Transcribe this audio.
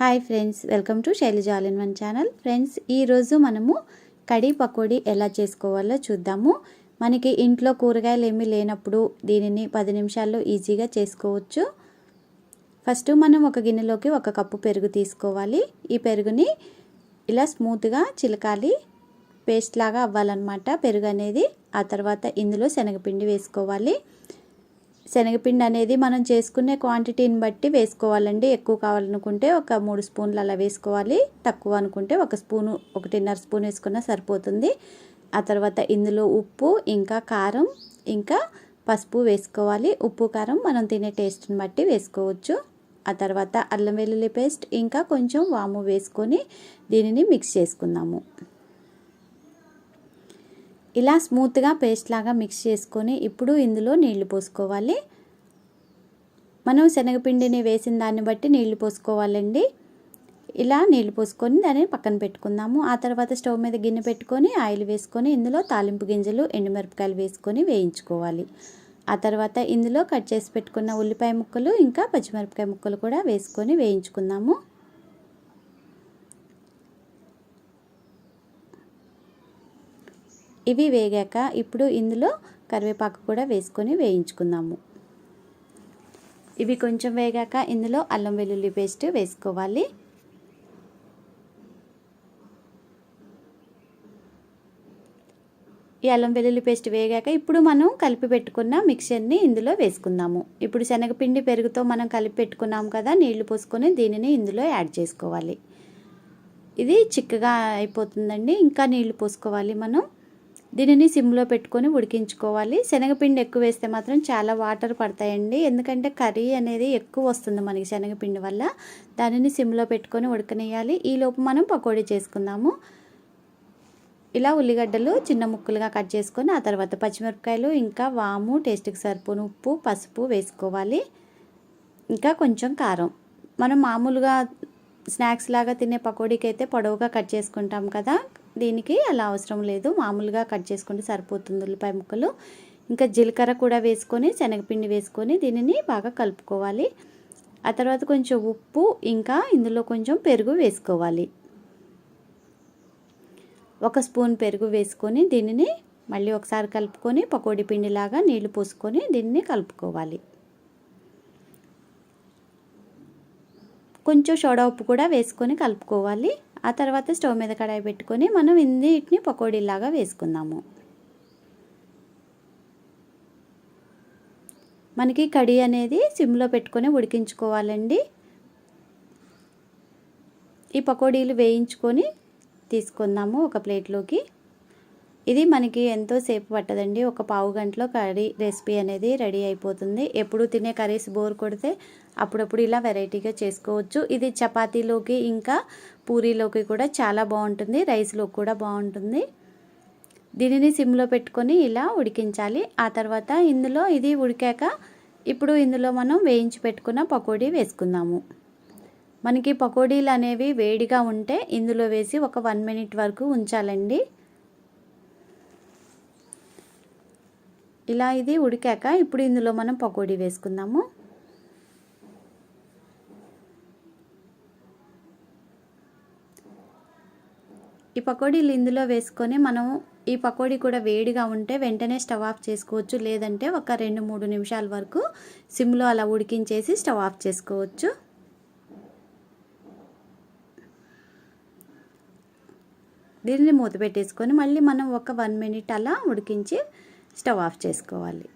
Hi friends welcome to Shailaja all in one channel. Friends ఈరోజు మనము కడీ పకోడీ ఎలా చేసుకోవాలో చూద్దాము. మనకి ఇంట్లో కూరగాయలు ఏమీ లేనప్పుడు దీనిని పది నిమిషాల్లో ఈజీగా చేసుకోవచ్చు. ఫస్ట్ మనం ఒక గిన్నెలోకి ఒక కప్పు పెరుగు తీసుకోవాలి. ఈ పెరుగుని ఇలా స్మూత్గా చిలకాలి. పేస్ట్ లాగా అవ్వాలన్నమాట పెరుగు అనేది ఆ తర్వాత ఇందులో శనగపిండి వేసుకోవాలి. శనగపిండి అనేది మనం చేసుకునే క్వాంటిటీని బట్టి వేసుకోవాలండి. ఎక్కువ కావాలనుకుంటే ఒక మూడు స్పూన్లు అలా వేసుకోవాలి. తక్కువ అనుకుంటే ఒక స్పూను ఒకటిన్నర స్పూన్ వేసుకున్నా సరిపోతుంది. ఆ తర్వాత ఇందులో ఉప్పు ఇంకా కారం ఇంకా పసుపు వేసుకోవాలి. ఉప్పు కారం మనం తినే టేస్ట్ని బట్టి వేసుకోవచ్చు. ఆ తర్వాత అల్లం వెల్లుల్లి పేస్ట్ ఇంకా కొంచెం వాము వేసుకొని దీనిని మిక్స్ చేసుకుందాము. ఇలా స్మూత్గా పేస్ట్ లాగా మిక్స్ చేసుకొని ఇప్పుడు ఇందులో నీళ్ళు పోసుకోవాలి. మనం శనగపిండిని వేసిన దాన్ని బట్టి నీళ్ళు పోసుకోవాలండి. ఇలా నీళ్ళు పోసుకొని దాన్ని పక్కన పెట్టుకుందాము. ఆ తర్వాత స్టవ్ మీద గిన్నె పెట్టుకొని ఆయిల్ వేసుకొని ఇందులో తాలింపు గింజలు ఎండుమిరపకాయలు వేసుకొని వేయించుకోవాలి. ఆ తర్వాత ఇందులో కట్ చేసి పెట్టుకున్న ఉల్లిపాయ ముక్కలు ఇంకా పచ్చిమిరపకాయ ముక్కలు కూడా వేసుకొని వేయించుకుందాము. ఇవి వేగాక ఇప్పుడు ఇందులో కరివేపాకు కూడా వేసుకొని వేయించుకుందాము. ఇవి కొంచెం వేగాక ఇందులో అల్లం వెల్లుల్లి పేస్ట్ వేసుకోవాలి. ఈ అల్లం వెల్లుల్లి పేస్ట్ వేగాక ఇప్పుడు మనం కలిపి పెట్టుకున్న మిక్చర్ని ఇందులో వేసుకుందాము. ఇప్పుడు శనగపిండి పెరుగుతో మనం కలిపి పెట్టుకున్నాం కదా నీళ్ళు పోసుకొని దీనిని ఇందులో యాడ్ చేసుకోవాలి. ఇది చిక్కగా అయిపోతుందండి ఇంకా నీళ్ళు పోసుకోవాలి మనం. దీనిని సిమ్లో పెట్టుకొని ఉడికించుకోవాలి. శనగపిండి ఎక్కువ వేస్తే మాత్రం చాలా వాటర్ పడతాయండి. ఎందుకంటే కర్రీ అనేది ఎక్కువ వస్తుంది మనకి శనగపిండి వల్ల. దానిని సిమ్లో పెట్టుకొని ఉడకనేయాలి ఈలోపు మనం పకోడీ చేసుకుందాము. ఇలా ఉల్లిగడ్డలు చిన్న ముక్కలుగా కట్ చేసుకొని ఆ తర్వాత పచ్చిమిరపకాయలు ఇంకా వాము టేస్ట్కి సరిపోను ఉప్పు పసుపు వేసుకోవాలి. ఇంకా కొంచెం కారం. మనం మామూలుగా స్నాక్స్ లాగా తినే పకోడీకి అయితే పొడవుగా కట్ చేసుకుంటాం కదా. దీనికి అలా అవసరం లేదు. మామూలుగా కట్ చేసుకుంటే సరిపోతుంది ఉల్లిపాయ ముక్కలు. ఇంకా జీలకర్ర కూడా వేసుకొని శనగపిండి వేసుకొని దీనిని బాగా కలుపుకోవాలి. ఆ తర్వాత కొంచెం ఉప్పు ఇంకా ఇందులో కొంచెం పెరుగు వేసుకోవాలి. ఒక స్పూన్ పెరుగు వేసుకొని దీనిని మళ్ళీ ఒకసారి కలుపుకొని పకోడీ పిండిలాగా నీళ్ళు పోసుకొని దీన్ని కలుపుకోవాలి. కొంచెం సోడా ఉప్పు కూడా వేసుకొని కలుపుకోవాలి. ఆ తర్వాత స్టవ్ మీద కడాయి పెట్టుకొని మనం ఇందిటిని పకోడీలాగా వేసుకుందాము. మనకి కడి అనేది సిమ్లో పెట్టుకొని ఉడికించుకోవాలండి. ఈ పకోడీలు వేయించుకొని తీసుకుందాము ఒక ప్లేట్లోకి. ఇది మనకి ఎంతో సేపు పట్టదండి. ఒక పావు గంటలో కర్రీ రెసిపీ అనేది రెడీ అయిపోతుంది. ఎప్పుడు తినే కర్రీస్ బోర్ కొడితే అప్పుడప్పుడు ఇలా వెరైటీగా చేసుకోవచ్చు. ఇది చపాతీలోకి ఇంకా పూరీలోకి కూడా చాలా బాగుంటుంది. రైస్లోకి కూడా బాగుంటుంది. దీనిని సిమ్లో పెట్టుకొని ఇలా ఉడికించాలి. ఆ తర్వాత ఇందులో ఇది ఉడికాక ఇప్పుడు ఇందులో మనం వేయించి పెట్టుకున్న పకోడీ వేసుకుందాము. మనకి పకోడీలు అనేవి వేడిగా ఉంటే ఇందులో వేసి ఒక వన్ మినిట్ వరకు ఉంచాలండి. ఇలా ఇది ఉడికాక ఇప్పుడు ఇందులో మనం పకోడీ వేసుకుందాము. ఈ పకోడీలు ఇందులో వేసుకొని మనం ఈ పకోడీ కూడా వేడిగా ఉంటే వెంటనే స్టవ్ ఆఫ్ చేసుకోవచ్చు. లేదంటే ఒక రెండు మూడు నిమిషాల వరకు సిమ్లో అలా ఉడికించేసి స్టవ్ ఆఫ్ చేసుకోవచ్చు. దీనిని మూత పెట్టేసుకొని మళ్ళీ మనం ఒక వన్ మినిట్ అలా ఉడికించి స్టవ్ ఆఫ్ చేసుకోవాలి.